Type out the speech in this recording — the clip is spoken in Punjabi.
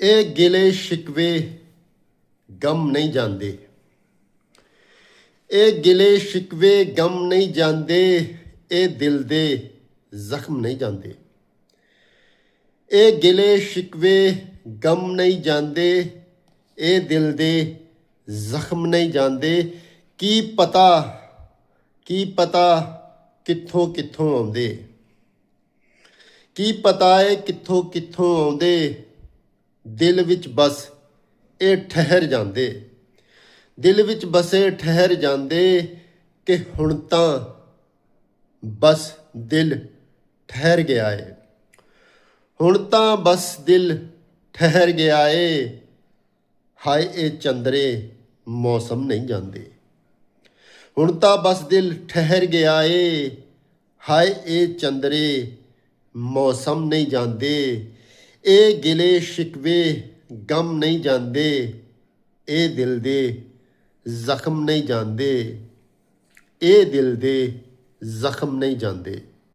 ਇਹ ਗਿਲੇ ਸ਼ਿਕਵੇ ਗਮ ਨਹੀਂ ਜਾਂਦੇ। ਇਹ ਗਿਲੇ ਸ਼ਿਕਵੇ ਗਮ ਨਹੀਂ ਜਾਂਦੇ, ਇਹ ਦਿਲ ਦੇ ਜ਼ਖਮ ਨਹੀਂ ਜਾਂਦੇ। ਇਹ ਗਿਲੇ ਸ਼ਿਕਵੇ ਗਮ ਨਹੀਂ ਜਾਂਦੇ, ਇਹ ਦਿਲ ਦੇ ਜ਼ਖਮ ਨਹੀਂ ਜਾਂਦੇ। ਕੀ ਪਤਾ ਕੀ ਪਤਾ ਕਿੱਥੋਂ ਕਿੱਥੋਂ ਆਉਂਦੇ। ਕੀ ਪਤਾ ਏ ਕਿੱਥੋਂ ਕਿੱਥੋਂ ਆਉਂਦੇ। ਦਿਲ ਵਿੱਚ ਬਸ ਇਹ ਠਹਿਰ ਜਾਂਦੇ। ਦਿਲ ਵਿੱਚ ਬਸੇ ਠਹਿਰ ਜਾਂਦੇ ਕਿ ਹੁਣ ਤਾਂ ਬਸ ਦਿਲ ਠਹਿਰ ਗਿਆ ਏ। ਹੁਣ ਤਾਂ ਬਸ ਦਿਲ ਠਹਿਰ ਗਿਆ ਏ। ਹਾਏ, ਇਹ ਚੰਦਰੇ ਮੌਸਮ ਨਹੀਂ ਜਾਂਦੇ। ਹੁਣ ਤਾਂ ਬਸ ਦਿਲ ਠਹਿਰ ਗਿਆ ਏ। ਹਾਏ, ਇਹ ਚੰਦਰੇ ਮੌਸਮ ਨਹੀਂ ਜਾਂਦੇ। ਇਹ ਗਿਲੇ ਸ਼ਿਕਵੇ ਗਮ ਨਹੀਂ ਜਾਂਦੇ, ਇਹ ਦਿਲ ਦੇ ਜ਼ਖਮ ਨਹੀਂ ਜਾਂਦੇ, ਇਹ ਦਿਲ ਦੇ ਜ਼ਖਮ ਨਹੀਂ ਜਾਂਦੇ।